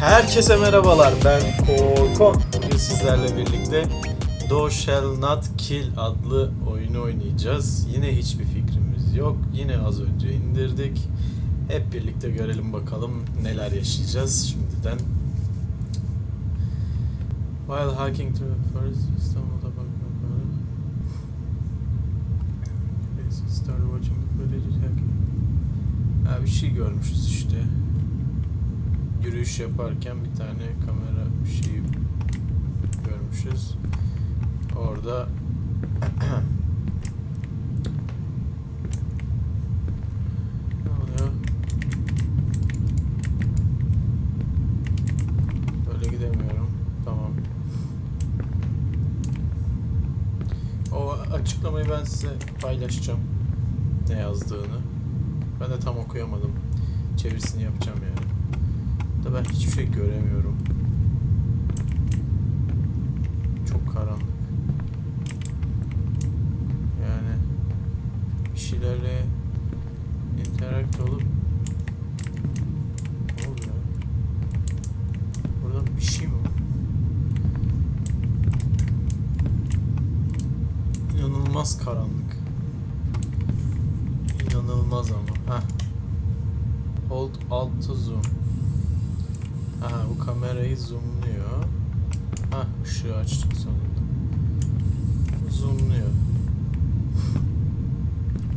Herkese merhabalar ben Korkon. Bugün sizlerle birlikte Thou Shall Not Kill adlı oyunu oynayacağız. Yine hiçbir fikrimiz yok. Yine az önce indirdik. Hep birlikte görelim bakalım neler yaşayacağız şimdiden. While hiking through the forest, İstanbul'da bakmak Started watching the footage. Bir şey görmüşüz işte yürüyüş yaparken bir tane kamera bir şey görmüşüz. Orada? Böyle gidemiyorum. Tamam. O açıklamayı ben size paylaşacağım. Ne yazdığını. Ben de tam okuyamadım. Çevirisini yapacağım yani. Da ben hiçbir şey göremiyorum. Çok karanlık. Yani bir şeylerle interact olup şey? İnanılmaz karanlık. İnanılmaz ama. Heh. Hold alt zoom. Ha bu kamerayı zoomluyor. Ha ışığı açtık sonunda. Zoomluyor.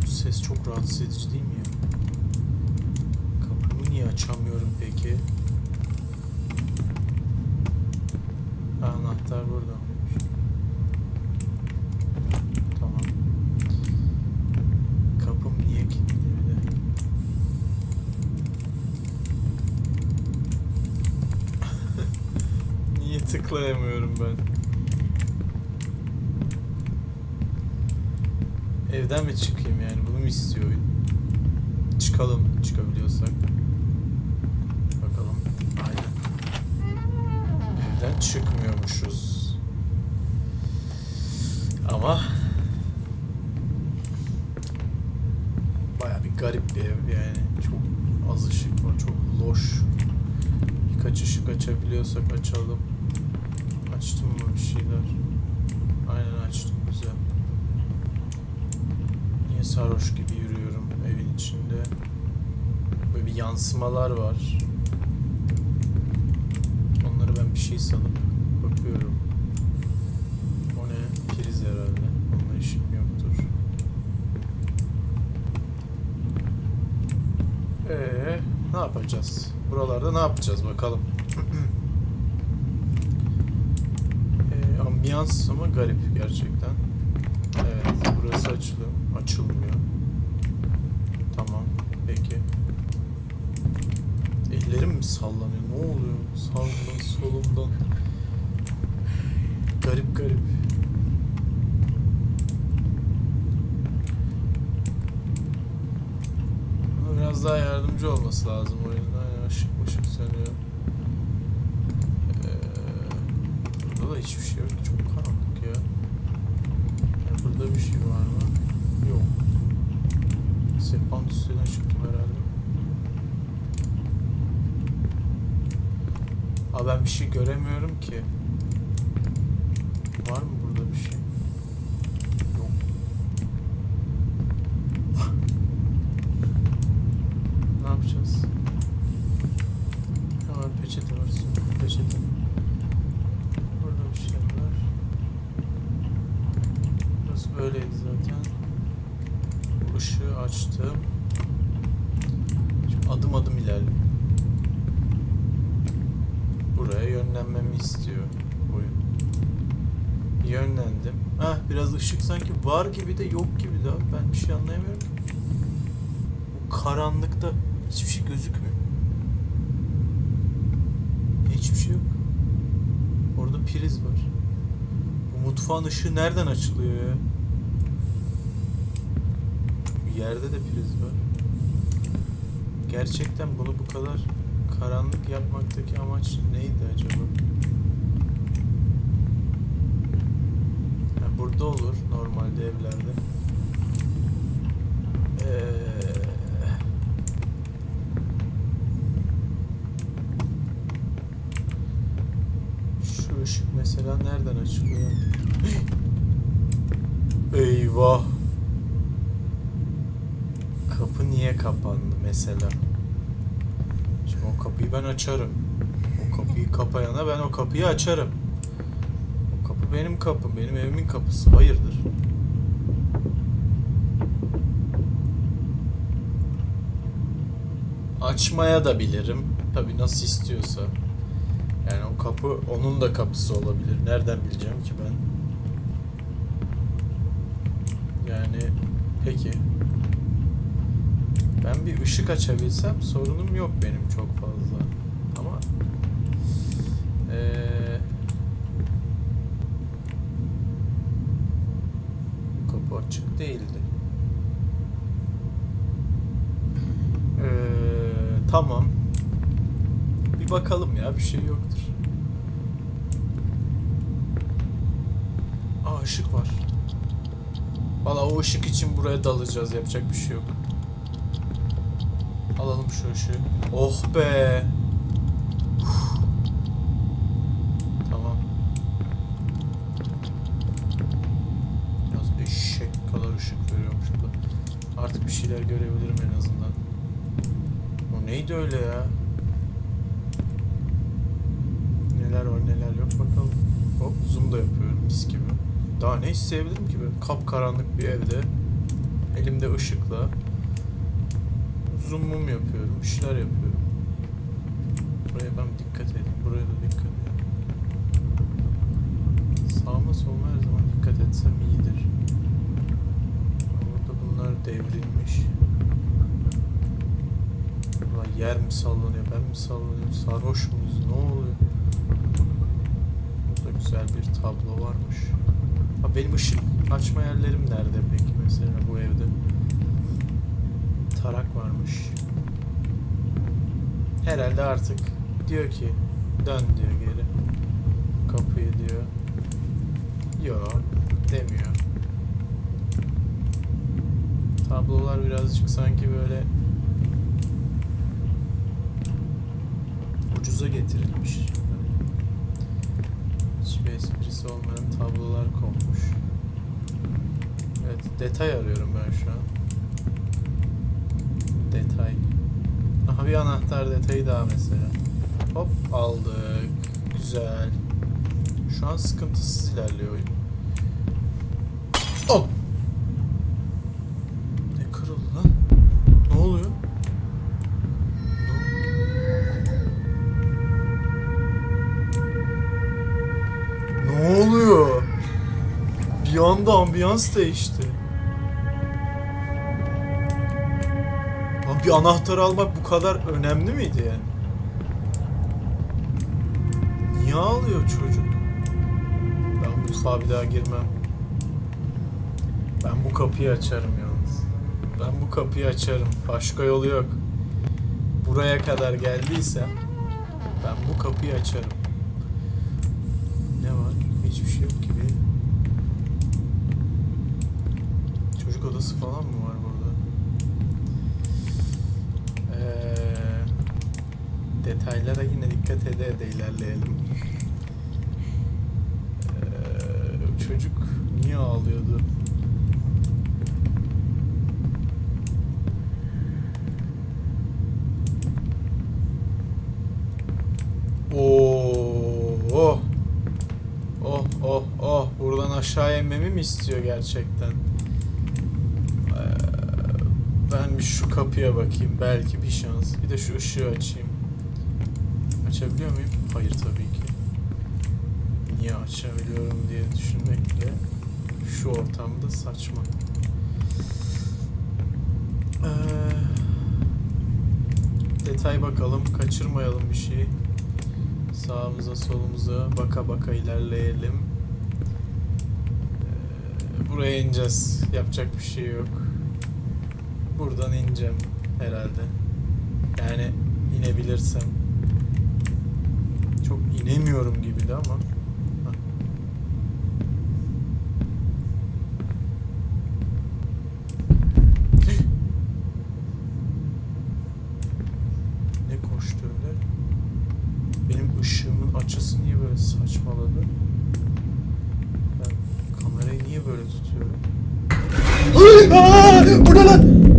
Bu ses çok rahatsız edici değil mi ya? Kapımı niye açamıyorum peki? Anahtar burada mıymış? Tamam. Kapım niye kilitli bir de? Niye tıklayamıyorum ben? Evden mi çıkayım yani? Bunu mu istiyor oyun? Çıkalım çıkabiliyorsak. Bakalım. Aynen. Evden çıkmıyormuşuz. Ama baya bir garip bir ev yani. Çok az ışık var. Çok loş. Birkaç ışık açabiliyorsak açalım. Açtım mı bir şeyler? Aynen açtım güzel. Niye sarhoş gibi yürüyorum evin içinde? Böyle bir yansımalar var. Onları ben bir şey sanıp bakıyorum. O ne? Priz herhalde. Onunla işim yoktur. Ee, ne yapacağız? Buralarda ne yapacağız bakalım. ambiyans ama garip gerçekten. Evet, burası açılıyor. Açılmıyor. Tamam, peki. Ellerim mi sallanıyor? Ne oluyor? Sağımdan, solumdan. Garip garip. Biraz daha yardımcı olması lazım oyunun. Aynen ışık ışık sönüyor. Ee, burada da hiçbir şey yok. Çok karanlık ya. Burada bir şey var mı? Yok. Sehpanın üstüne çıktım herhalde. Aa ben bir şey göremiyorum ki. Var mı burada bir şey? Yok. Ne yapacağız? Ne var? Peçete var. Sonra peçete. Burada bir şey var. Burası böyleydi zaten. Bu ışığı açtım. Şimdi adım adım ilerliyorum. Buraya yönlenmemi istiyor oyun. Yönlendim. Ah biraz ışık sanki var gibi de yok gibi de abi. Ben bir şey anlayamıyorum. Bu karanlıkta hiçbir şey gözükmüyor. Hiçbir şey yok. Orada priz var. Bu mutfağın ışığı nereden açılıyor ya? Bir yerde de priz var. Gerçekten bunu bu kadar karanlık yapmaktaki amaç neydi acaba? Ha, burada olur normalde evlerde. Ee, ışık mesela nereden açılıyor? Eyvah. Kapı niye kapandı mesela? Şimdi o kapıyı ben açarım. O kapıyı kapayana ben o kapıyı açarım. O kapı benim kapım, benim evimin kapısı. Hayırdır? Açmaya da bilirim. Tabii nasıl istiyorsa. Yani o kapı onun da kapısı olabilir. Nereden bileceğim ki ben? Yani peki. Ben bir ışık açabilsem sorunum yok benim çok fazla. Ama bu kapı açık değildi. Eee tamam. Bir bakalım ya bir şey yoktur. Aa ışık var. Valla o ışık için buraya dalacağız yapacak bir şey yok. Alalım şu ışığı. Oh be. Tamam. Biraz eşek kadar ışık veriyorum şurada. Artık bir şeyler görebilirim en azından. O neydi öyle ya? Neler var neler yok bakalım. Hop zoom da yapıyorum mis gibi. Daha ne isteyebilirim ki ben? Kapkaranlık bir evde. Elimde ışıkla. Zoom mum yapıyorum. Bir şeyler yapıyorum. Buraya ben dikkat edeyim. Buraya da dikkat edeyim. Sağıma soluma her zaman dikkat etsem iyidir. Burada bunlar devrilmiş. Ulan yer mi sallanıyor, ben mi sallanıyorum, sarhoş muyuz, ne oluyor? Burada güzel bir tablo varmış. Ha benim ışık açma yerlerim nerede peki mesela bu evde? Tarak varmış. Herhalde artık diyor ki dön diyor geri. Kapıyı diyor. Yo demiyor. Tablolar birazcık sanki böyle ucuza getirilmiş. Hiçbir esprisi olmayan tablolar konmuş. Evet, detay arıyorum ben şu an. Detay. Aha bir anahtar detayı daha mesela. Hop aldık. Güzel. Şu an sıkıntısız ilerliyor oyun. Oh! Ne kırıldı lan? Ne oluyor? Ne, oluyor? Bir anda ambiyans değişti. Bir anahtar almak bu kadar önemli miydi yani? Niye ağlıyor çocuk? Ben mutfağa bir daha girmem. Ben bu kapıyı açarım yalnız. Ben bu kapıyı açarım. Başka yolu yok. Buraya kadar geldiysem ben bu kapıyı açarım. Ne var? Hiçbir şey yok gibi. Çocuk odası falan mı var burada? Ee, detaylara yine dikkat ede ede ilerleyelim. Ee, çocuk niye ağlıyordu? Oo, oh. Oh oh oh buradan aşağı inmemi mi istiyor gerçekten? Ee, ben bir şu kapıya bakayım belki bir şans. Bir de şu ışığı açayım. Açabiliyor muyum? Hayır tabii ki. Niye açabiliyorum diye düşünmek bile şu ortamda saçma. Ee, detay bakalım, kaçırmayalım bir şeyi. Sağımıza solumuza baka baka ilerleyelim. Ee, buraya ineceğiz. Yapacak bir şey yok. Buradan ineceğim herhalde. Yani inebilirsem. İnemiyorum gibi de ama. Ne koştu? Benim ışığımın açısı niye böyle saçmaladı? Ben niye böyle tutuyorum? Bu ne lan?